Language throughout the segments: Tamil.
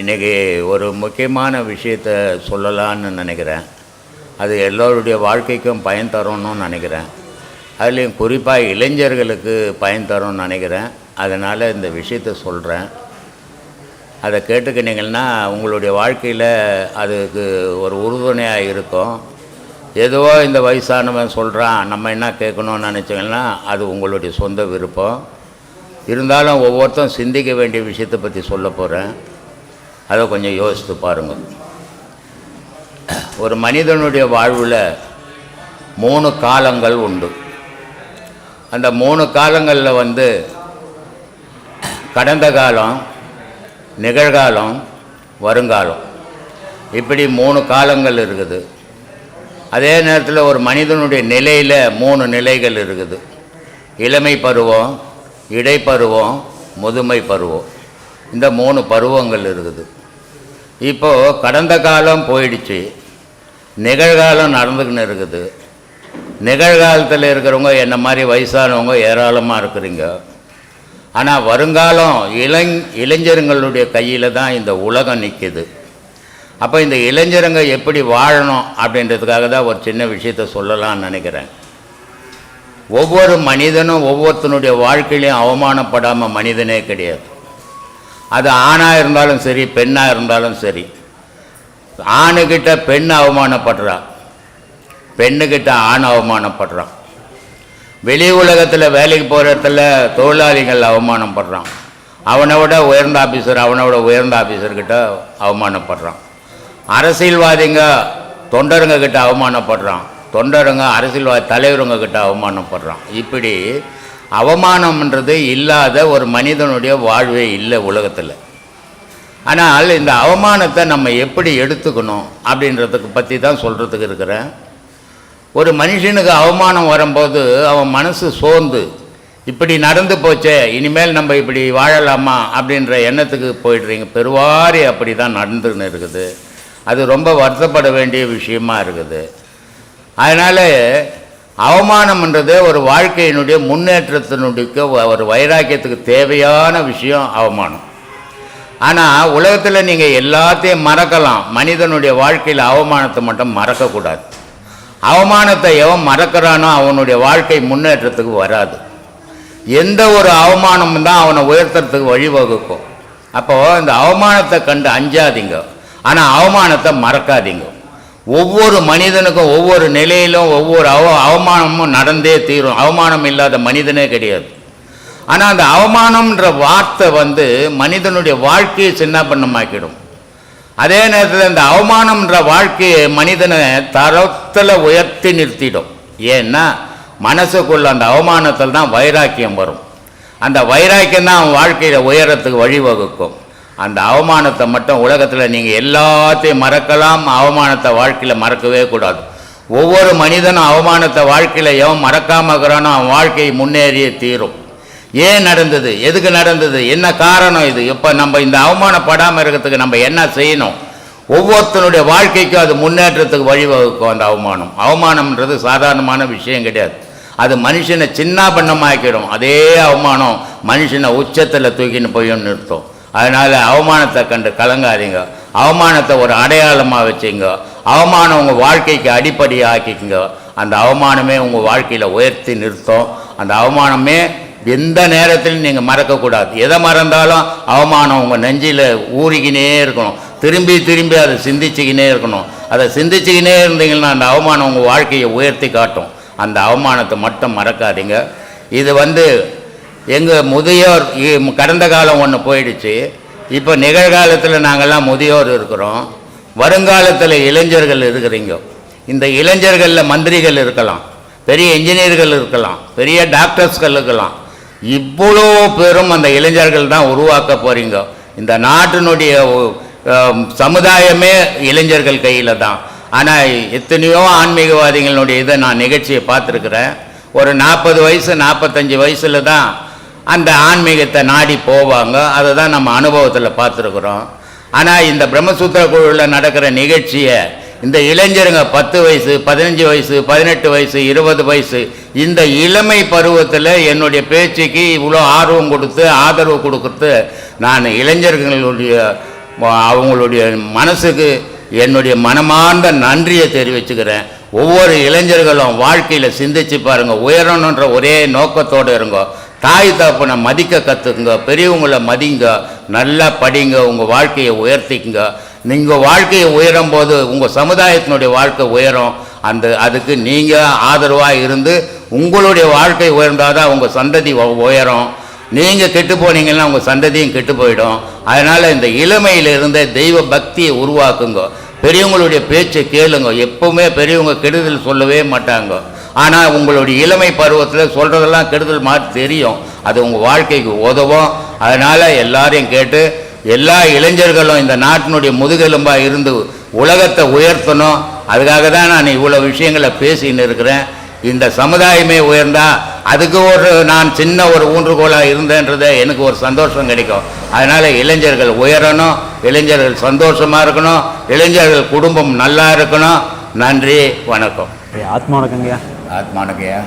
இன்றைக்கி ஒரு முக்கியமான விஷயத்தை சொல்லலான்னு நினைக்கிறேன். அது எல்லோருடைய வாழ்க்கைக்கும் பயன் தரும்னு நினைக்கிறேன். அதுலேயும் குறிப்பாக இளைஞர்களுக்கு பயன் தரும்னு நினைக்கிறேன். அதனால் இந்த விஷயத்தை சொல்கிறேன் அதை கேட்டுக்கினீங்கன்னா உங்களுடைய வாழ்க்கையில் அதுக்கு ஒரு உறுதுணையாக இருக்கும். எதுவோ இந்த வயசானவன் சொல்கிறான் நம்ம என்ன கேட்கணும்னு நினச்சிங்கன்னா அது உங்களுடைய சொந்த விருப்பம். இருந்தாலும் ஒவ்வொருத்தரும் சிந்திக்க வேண்டிய விஷயத்தை பற்றி சொல்ல போகிறேன் அதை கொஞ்சம் யோசித்து பாருங்கள் ஒரு மனிதனுடைய வாழ்வில் மூணு காலங்கள் உண்டு. அந்த மூணு காலங்களில் வந்து கடந்த காலம் நிகழ்காலம் வருங்காலம். இப்படி மூணு காலங்கள் இருக்குது. அதே நேரத்தில் ஒரு மனிதனுடைய நிலையில் மூணு நிலைகள் இருக்குது. இளமை பருவம் இடைப்பருவம் முதுமை பருவம். இந்த மூணு பருவங்கள் இருக்குது. இப்போது கடந்த காலம் போயிடுச்சு. நிகழ்காலம் நடந்துக்கின்னு இருக்குது. நிகழ்காலத்தில் இருக்கிறவங்க என்ன மாதிரி வயசானவங்க ஏராளமாக இருக்கிறீங்க. ஆனால் வருங்காலம் இளங் இளைஞர்களுடைய கையில் தான் இந்த உலகம் நிற்கிது அப்போ இந்த இளைஞருங்க எப்படி வாழணும் அப்படின்றதுக்காக தான் ஒரு சின்ன விஷயத்த சொல்லலாம்னு நினைக்கிறேன். ஒவ்வொரு மனிதனும் ஒவ்வொருத்தனுடைய வாழ்க்கையிலையும் அவமானப்படாமல் மனிதனே கிடையாது. அது ஆணாக இருந்தாலும் சரி பெண்ணாக இருந்தாலும் சரி. ஆணுக்கிட்ட பெண் அவமானப்படுறா. பெண்ணுக்கிட்ட ஆண் அவமானப்படுறான் வெளி உலகத்தில் வேலைக்கு போகிற இடத்துல தொழிலாளிகள் அவமானப்படுறான். அவனை விட உயர்ந்த ஆஃபீஸர் அவனை விட உயர்ந்த ஆஃபீஸர்கிட்ட அவமானப்படுறான். அரசியல்வாதிங்க தொண்டருங்க கிட்ட அவமானப்படுறான். தொண்டருங்க அரசியல்வாதி தலைவருங்க கிட்ட அவமானப்படுறான். இப்படி அவமானம்ன்றது இல்லாத ஒரு மனிதனுடைய வாழ்வே இல்லை உலகத்தில். ஆனால் இந்த அவமானத்தை நம்ம எப்படி எடுத்துக்கணும் அப்படின்றதுக்கு பற்றி தான் சொல்கிறதுக்கு இருக்கிறேன். ஒரு மனுஷனுக்கு அவமானம் வரும்போது அவன் மனசு சோர்ந்து இப்படி நடந்து போச்சே இனிமேல் நம்ம இப்படி வாழலாமா அப்படின்ற எண்ணத்துக்கு போயிடுறீங்க. பெருவாரி அப்படி தான் நடந்துன்னு இருக்குது. அது ரொம்ப வருத்தப்பட வேண்டிய விஷயமா இருக்குது. அதனால் அவமானம்ன்றது ஒரு வாழ்க்கையினுடைய முன்னேற்றத்தினுடைய ஒரு வைராக்கியத்துக்கு தேவையான விஷயம் அவமானம். ஆனால் உலகத்தில் நீங்கள் எல்லாத்தையும் மறக்கலாம். மனிதனுடைய வாழ்க்கையில் அவமானத்தை மட்டும் மறக்கக்கூடாது. அவமானத்தை எவன் மறக்கிறானோ அவனுடைய வாழ்க்கை முன்னேற்றத்துக்கு வராது. எந்த ஒரு அவமானமும் தான் அவனை உயர்த்துறதுக்கு வழிவகுக்கும். அப்போது இந்த அவமானத்தை கண்டு அஞ்சாதீங்க. ஆனால் அவமானத்தை மறக்காதீங்க. ஒவ்வொரு மனிதனுக்கும் ஒவ்வொரு நிலையிலும் ஒவ்வொரு அவ அவமானமும் நடந்தே தீரும். அவமானம் இல்லாத மனிதனே கிடையாது. ஆனால் அந்த அவமானம்ன்ற வார்த்தை வந்து மனிதனுடைய வாழ்க்கையை சின்ன பண்ணமாக்கிடும் அதே நேரத்தில் இந்த அவமானம்ன்ற வாழ்க்கையை மனிதனை தரத்தில் உயர்த்தி நிறுத்திடும். ஏன்னா மனசுக்குள்ள அந்த அவமானத்தில் தான் வைராக்கியம் வரும். அந்த வைராக்கியம் தான் அவன் வாழ்க்கையில் உயரத்துக்கு வழிவகுக்கும். அந்த அவமானத்தை மட்டும் உலகத்தில் நீங்கள் எல்லாத்தையும் மறக்கலாம் அவமானத்தை வாழ்க்கையில் மறக்கவே கூடாது. ஒவ்வொரு மனிதனும் அவமானத்தை வாழ்க்கையில் எவன் மறக்காம இருக்கிறானோ அவன் வாழ்க்கை முன்னேறியே தீரும். ஏன் நடந்தது? எதுக்கு நடந்தது? என்ன காரணம் இது? இப்போ நம்ம இந்த அவமானப்படாமல் இருக்கிறதுக்கு நம்ம என்ன செய்யணும்? ஒவ்வொருத்தனுடைய வாழ்க்கைக்கும் அது முன்னேற்றத்துக்கு வழிவகுக்கும் அந்த அவமானம். அவமானம்ன்றது சாதாரணமான விஷயம் கிடையாது. அது மனுஷனை சின்ன பண்ணமாக்கிடும் அதே அவமானம் மனுஷனை உச்சத்தில் தூக்கின்னு போய் நிறுத்தும் அதனால் அவமானத்தை கண்டு கலங்காதீங்க. அவமானத்தை ஒரு அடையாளமாக வச்சுங்க. அவமானம் உங்கள் வாழ்க்கைக்கு அடிப்படையாக ஆக்கிக்குங்க அந்த அவமானமே உங்கள் வாழ்க்கையில் உயர்த்தி நிறுத்தும். அந்த அவமானமே எந்த நேரத்திலும் நீங்கள் மறக்கக்கூடாது. எதை மறந்தாலும் அவமானம் உங்கள் நெஞ்சில் ஊறிக்கினே இருக்கணும். திரும்பி திரும்பி அதை சிந்திச்சுக்கினே இருக்கணும். அதை சிந்திச்சுக்கினே இருந்தீங்கன்னா அந்த அவமானம் உங்கள் வாழ்க்கையை உயர்த்தி காட்டும். அந்த அவமானத்தை மட்டும் மறக்காதீங்க. இது வந்து எங்கள் முதியோர் இ- கடந்த காலம் ஒன்று போயிடுச்சு. இப்போ நிகழ்காலத்தில் நாங்கள்லாம் முதியோர் இருக்கிறோம். வருங்காலத்தில் இளைஞர்கள் இருக்கிறீங்க. இந்த இளைஞர்களில் மந்திரிகள் இருக்கலாம். பெரிய இன்ஜினியர்கள் இருக்கலாம். பெரிய டாக்டர்ஸ்கள் இருக்கலாம். இவ்வளோ பேரும் அந்த இளைஞர்கள் தான் உருவாக்க போகிறீங்க இந்த நாட்டினுடைய சமுதாயமே இளைஞர்கள் கையில் தான். ஆனால் எத்தனையோ ஆன்மீகவாதிகளுடைய இதை நான் நிகழ்ச்சியை பார்த்துருக்குறேன். ஒரு நாற்பது வயசு நாற்பத்தஞ்சு வயசில் தான் அந்த ஆன்மீகத்தை நாடி போவாங்க. அதை தான் நம்ம அனுபவத்தில் பார்த்துருக்குறோம். ஆனால் இந்த பிரம்மசூத்திர குழுவில் நடக்கிற நிகழ்ச்சியை இந்த இளைஞருங்க பத்து வயசு பதினஞ்சு வயசு பதினெட்டு வயசு இருபது வயசு இந்த இளமை பருவத்தில் என்னுடைய பேச்சுக்கு இவ்வளோ ஆர்வம் கொடுத்து ஆதரவு கொடுக்குறது நான் இளைஞர்களுடைய அவங்களுடைய மனசுக்கு என்னுடைய மனமார்ந்த நன்றியை தெரிவிச்சுக்கிறேன். ஒவ்வொரு இளைஞர்களும் வாழ்க்கையில் சிந்திச்சு பாருங்கள் உயரணுன்ற ஒரே நோக்கத்தோடு இருங்கோ. தாய் தகப்பனை மதிக்க கற்றுக்குங்க பெரியவங்களை மதிங்க நல்லா படிங்க உங்கள் வாழ்க்கையை உயர்த்திக்குங்க. நீங்கள் வாழ்க்கையை உயரும் போது உங்கள் சமுதாயத்தினுடைய வாழ்க்கை உயரும். அந்த அதுக்கு நீங்கள் ஆதரவாக இருந்து உங்களுடைய வாழ்க்கை உயர்ந்தாதான் உங்கள் சந்ததி உயரும். நீங்கள் கெட்டு போனீங்கன்னா உங்கள் சந்ததியும் கெட்டு போயிடும். அதனால் இந்த இளமையிலிருந்த தெய்வ பக்தியை உருவாக்குங்க. பெரியவங்களுடைய பேச்சை கேளுங்க. எப்பவுமே பெரியவங்க கெடுதல் சொல்லவே மாட்டாங்க. ஆனால் உங்களுடைய இளமை பருவத்தில் சொல்கிறதெல்லாம் கெடுதல் மாதிரி தெரியும். அது உங்கள் வாழ்க்கைக்கு உதவும். அதனால் எல்லாரையும் கேட்டு எல்லா இளைஞர்களும் இந்த நாட்டினுடைய முதுகெலும்பாக இருந்து உலகத்தை உயர்த்தணும். அதுக்காக தான் நான் இவ்வளோ விஷயங்களை பேசின்னு இருக்கிறேன். இந்த சமுதாயமே உயர்ந்தால் அதுக்கு ஒரு நான் சின்ன ஒரு ஊன்றுகோலாக இருந்தேன்றதை எனக்கு ஒரு சந்தோஷம் கிடைக்கும். அதனால் இளைஞர்கள் உயரணும். இளைஞர்கள் சந்தோஷமாக இருக்கணும். இளைஞர்கள் குடும்பம் நல்லா இருக்கணும். நன்றி வணக்கம். ஆத்மா வணக்கங்கய்யா ஆத்மானகையா?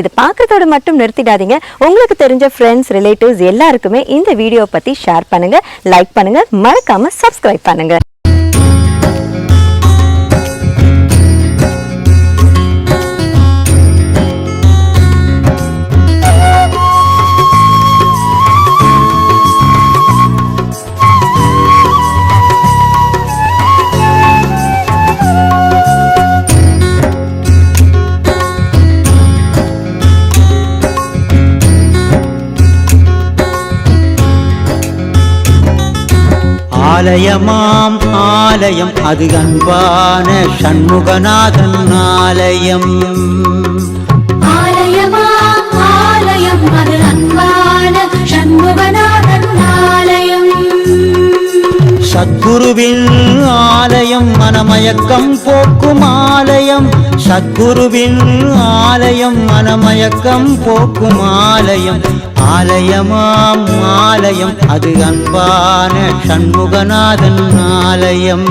இது பார்க்கறதோட மட்டும் நிறுத்திடாதீங்க. உங்களுக்கு தெரிஞ்ச ஃப்ரெண்ட்ஸ் ரிலேட்டிவ்ஸ் எல்லாருக்குமே இந்த வீடியோ பத்தி ஷேர் பண்ணுங்க லைக் பண்ணுங்க மறக்காம சப்ஸ்கிரைப் பண்ணுங்க. ஆலயமாம் ஆலயம் அது அன்பான சண்முகநாதன் ஆலயம். சத்குருவின் ஆலயம் மனமயக்கம் போக்கும் ஆலயம். சத்குருவின் ஆலயம் மனமயக்கம் போக்கும் ஆலயம். ஆலயமாம் ஆலயம் அது அன்பான சண்முகநாதன் ஆலயம்.